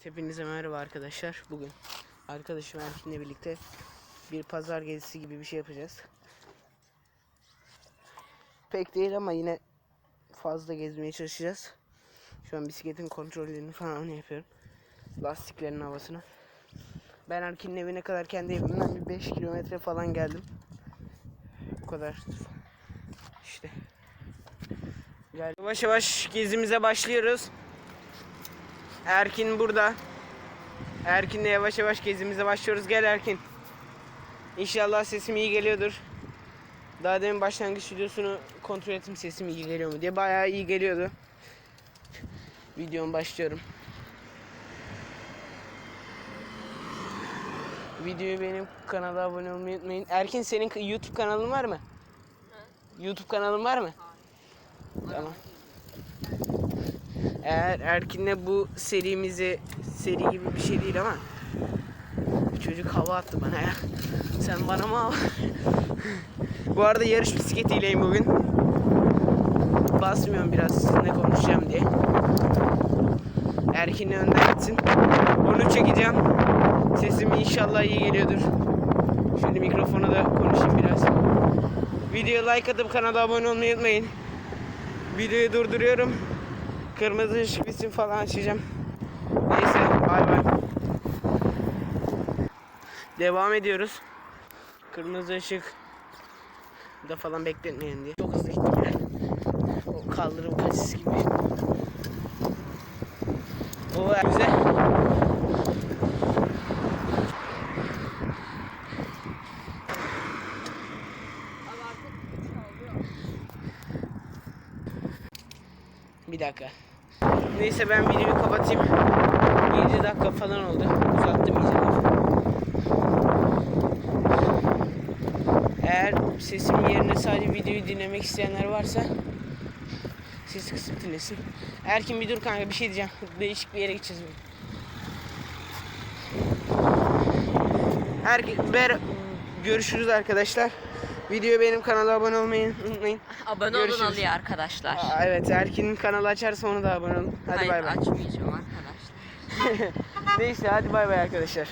Evet hepinize merhaba arkadaşlar. Bugün arkadaşım Erkin'le birlikte bir pazar gezisi gibi bir şey yapacağız. Pek değil ama yine fazla gezmeye çalışacağız. Şu an bisikletin kontrollerini falan yapıyorum. Lastiklerin havasını. Ben Erkin'in evine kadar kendi evimden bir 5 kilometre falan geldim. Bu kadar. İşte. Yavaş yavaş gezimize başlıyoruz. Erkin burada. Erkin'le yavaş yavaş gezimize başlıyoruz. Gel Erkin. İnşallah sesim iyi geliyordur. Daha demin başlangıç videosunu kontrol ettim sesim iyi geliyor mu diye. Bayağı iyi geliyordu. Videom başlıyorum. Videoyu benim kanala abone olmayı unutmayın. Erkin senin YouTube kanalın var mı? YouTube kanalın var mı? Tamam. Eğer Erkin'le bu serimizi seri gibi bir şey değil ama çocuk hava attı bana ya. Sen bana mı hava? bu arada yarış bisikletiyleyim bugün. Basmıyorum biraz sizinle konuşacağım diye. Erkin'le önden gitsin. Onu çekeceğim. Sesim inşallah iyi geliyordur. Şimdi mikrofona da konuşayım biraz. Videoya like atıp kanala abone olmayı unutmayın. Videoyu durduruyorum. Kırmızı ışık bitsin falan açacağım. Neyse bay bay. Devam ediyoruz. Kırmızı ışık da falan bekletmeyin diye. Çok hızlı gittim ya. O kaldırım kaçısı gibi. O güzel. Bir dakika. Neyse ben videoyu kapatayım. 7 dakika falan oldu. Uzattım iyice. Eğer sesim yerine sadece videoyu dinlemek isteyenler varsa ses kısıp dinlesin. Erkin bir dur kanka bir şey diyeceğim. Değişik bir yere gideceğiz. Erkin, ber görüşürüz arkadaşlar. Videoya benim kanala abone olmayı unutmayın. Abone Görüşürüz. olun alıyor arkadaşlar. Aa, evet Erkin'in kanalı açarsa onu da abone olun. Hadi Hayır bay bay. açmayacağım arkadaşlar. Neyse hadi bay bay arkadaşlar.